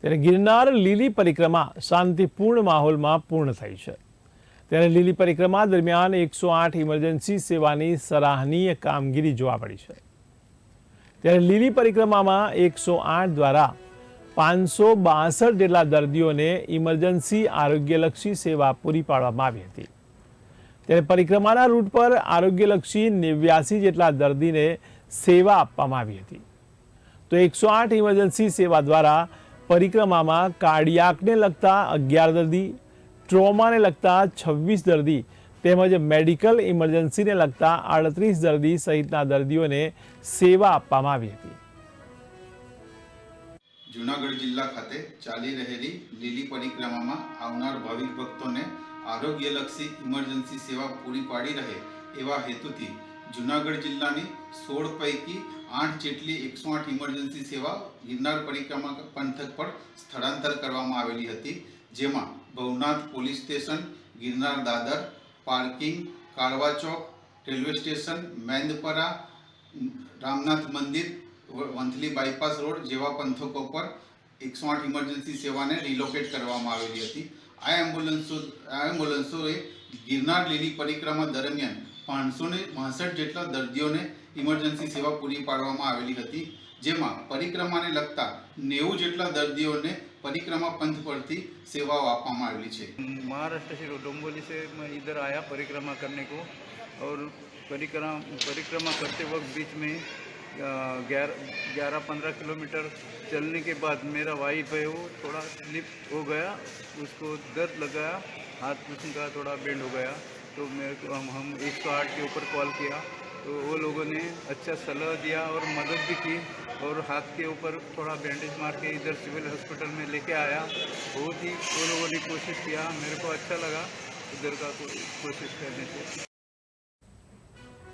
ત્યારે ગિરનાર લીલી પરિક્રમા શાંતિપૂર્ણ માહોલમાં પૂર્ણ થઈ છે. ત્યારે લીલી પરિક્રમા દરમિયાન એકસો આઠ ઇમરજન્સી સેવાની સરાહનીય કામગીરી જોવા મળી છે. ત્યારે લીલી પરિક્રમામાં એકસો આઠ દ્વારા પાંચસો બાસઠ જેટલા દર્દીઓને ઇમરજન્સી આરોગ્યલક્ષી સેવા પૂરી પાડવામાં આવી હતી. ત્યારે પરિક્રમાના રૂટ પર આરોગ્યલક્ષી નેવ્યાસી જેટલા દર્દીને સેવા આપવામાં આવી હતી. તો એકસો આઠ ઇમરજન્સી સેવા દ્વારા પરિક્રમામાં કાર્ડિયાકને લગતા અગિયાર દર્દી, ટ્રોમાને લગતા છવ્વીસ દર્દી તેમજ મેડિકલ ઇમરજન્સીને લગતા આડત્રીસ દર્દી સહિતના દર્દીઓને સેવા આપવામાં આવી હતી. જુનાગઢ જિલ્લા ખાતે ચાલી રહેલી લીલી પરિક્રમામાં આવનાર ભાવિક ભક્તોને આરોગ્યલક્ષી ઇમરજન્સી સેવા પૂરી પાડી રહે એવા હેતુથી જૂનાગઢ જિલ્લાની સોળ પૈકી આઠ જેટલી એકસો આઠ ઇમરજન્સી સેવા ગિરનાર પરિક્રમા પંથક પર સ્થળાંતર કરવામાં આવેલી હતી, જેમાં ભવનાથ પોલીસ સ્ટેશન, ગિરનાર દાદર, parking, Kalwa Chowk, railway station, Mendpara, Ramnath મંદિર વંથલી બાયપાસ રોડ જેવા પંથકો પર એકસો આઠ ઇમરજન્સી સેવાને રિલોકેટ કરવામાં આવેલી હતી. આ એમ્બ્યુલન્સો, આ એમ્બ્યુલન્સોએ ગિરનાર લીલી પરિક્રમા દરમિયાન પાંચસો ને બાસઠ જેટલા દર્દીઓને ઇમરજન્સી સેવા પૂરી પાડવામાં આવેલી હતી જેમાં પરિક્રમાને લગતા નેવું જેટલા દર્દીઓને પરિક્રમા પંથ પરથી સેવાઓ આપવામાં આવેલી છે महाराष्ट्र से डोंबोली से मैं इधर आया परिक्रमा करने को और परिक्रमा परिक्रमा करते वक्त बीच में ग्यारह ग्यारह पंद्रह किलोमीटर चलने के बाद मेरा वाइफ है वो थोड़ा स्लिप हो गया उसको दर्द लगा हाथ उसका थोड़ा बेंड हो गया तो मेरे को हम हम एक सौ आठ के ऊपर कॉल किया। तो वो लोगों ने अच्छा सलाह दिया और मदद भी की और हाथ के ऊपर थोड़ा बैंडेज मार के इधर सिविल हॉस्पिटल में लेके आया। बहुत ही वो लोगों ने कोशिश किया। मेरे को अच्छा लगा। इधर का कोशिश करने से